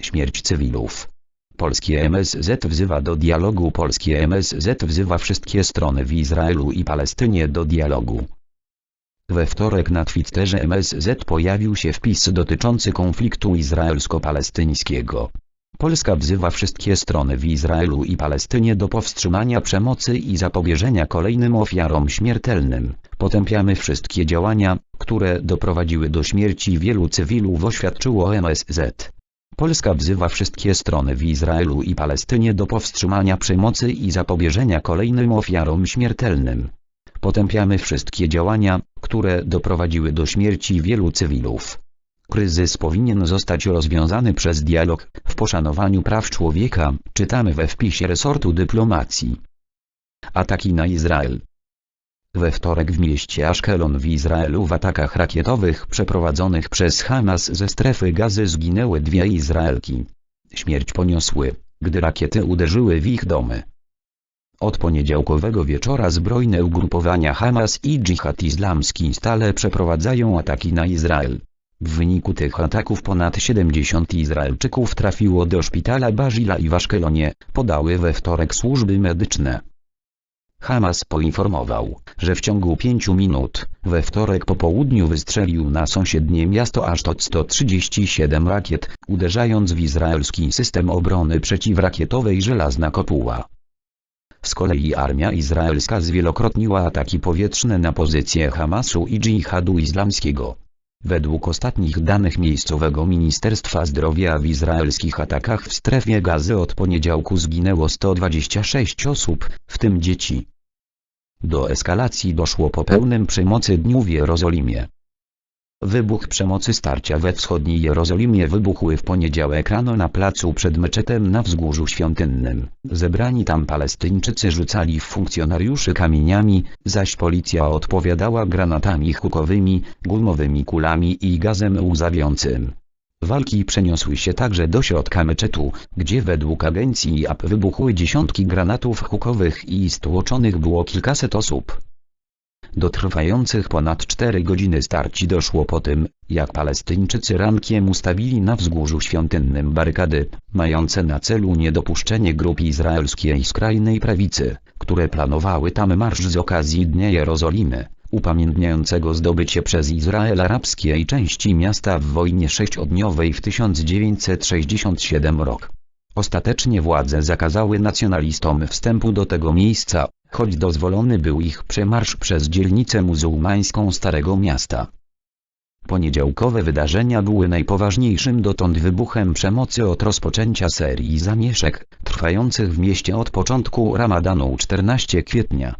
Śmierć cywilów. Polskie MSZ wzywa do dialogu Polskie MSZ wzywa wszystkie strony w Izraelu i Palestynie do dialogu. We wtorek na Twitterze MSZ pojawił się wpis dotyczący konfliktu izraelsko-palestyńskiego. Polska wzywa wszystkie strony w Izraelu i Palestynie do powstrzymania przemocy i zapobieżenia kolejnym ofiarom śmiertelnym. Potępiamy wszystkie działania, które doprowadziły do śmierci wielu cywilów oświadczyło MSZ. Polska wzywa wszystkie strony w Izraelu i Palestynie do powstrzymania przemocy i zapobieżenia kolejnym ofiarom śmiertelnym. Potępiamy wszystkie działania, które doprowadziły do śmierci wielu cywilów. Kryzys powinien zostać rozwiązany przez dialog, w poszanowaniu praw człowieka, czytamy we wpisie resortu dyplomacji. Ataki na Izrael We wtorek w mieście Ashkelon w Izraelu w atakach rakietowych przeprowadzonych przez Hamas ze strefy gazy zginęły dwie Izraelki. Śmierć poniosły, gdy rakiety uderzyły w ich domy. Od poniedziałkowego wieczora zbrojne ugrupowania Hamas i Dżihad Islamski stale przeprowadzają ataki na Izrael. W wyniku tych ataków ponad 70 Izraelczyków trafiło do szpitala Bazila i w Aszkelonie, podały we wtorek służby medyczne. Hamas poinformował, że w ciągu 5 minut, we wtorek po południu wystrzelił na sąsiednie miasto Asztot 137 rakiet, uderzając w izraelski system obrony przeciwrakietowej Żelazna Kopuła. Z kolei armia izraelska zwielokrotniła ataki powietrzne na pozycje Hamasu i dżihadu islamskiego. Według ostatnich danych miejscowego Ministerstwa Zdrowia w izraelskich atakach w strefie gazy od poniedziałku zginęło 126 osób, w tym dzieci. Do eskalacji doszło po pełnym przemocy dniu w Jerozolimie. Wybuch przemocy starcia we wschodniej Jerozolimie wybuchły w poniedziałek rano na placu przed meczetem na Wzgórzu Świątynnym. Zebrani tam Palestyńczycy rzucali w funkcjonariuszy kamieniami, zaś policja odpowiadała granatami hukowymi, gumowymi kulami i gazem łzawiącym. Walki przeniosły się także do środka meczetu, gdzie według agencji JAP wybuchły dziesiątki granatów hukowych i stłoczonych było kilkaset osób. Do trwających ponad 4 godziny starci doszło po tym, jak Palestyńczycy rankiem ustawili na wzgórzu świątynnym barykady, mające na celu niedopuszczenie grup izraelskiej skrajnej prawicy, które planowały tam marsz z okazji Dnia Jerozolimy, upamiętniającego zdobycie przez Izrael arabskiej części miasta w wojnie sześciodniowej w 1967 rok. Ostatecznie władze zakazały nacjonalistom wstępu do tego miejsca, choć dozwolony był ich przemarsz przez dzielnicę muzułmańską Starego Miasta. Poniedziałkowe wydarzenia były najpoważniejszym dotąd wybuchem przemocy od rozpoczęcia serii zamieszek, trwających w mieście od początku Ramadanu 14 kwietnia.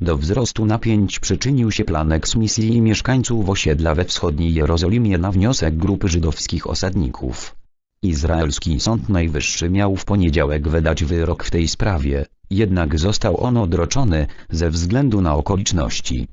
Do wzrostu napięć przyczynił się plan eksmisji mieszkańców osiedla we wschodniej Jerozolimie na wniosek grupy żydowskich osadników. Izraelski Sąd Najwyższy miał w poniedziałek wydać wyrok w tej sprawie, jednak został on odroczony, ze względu na okoliczności.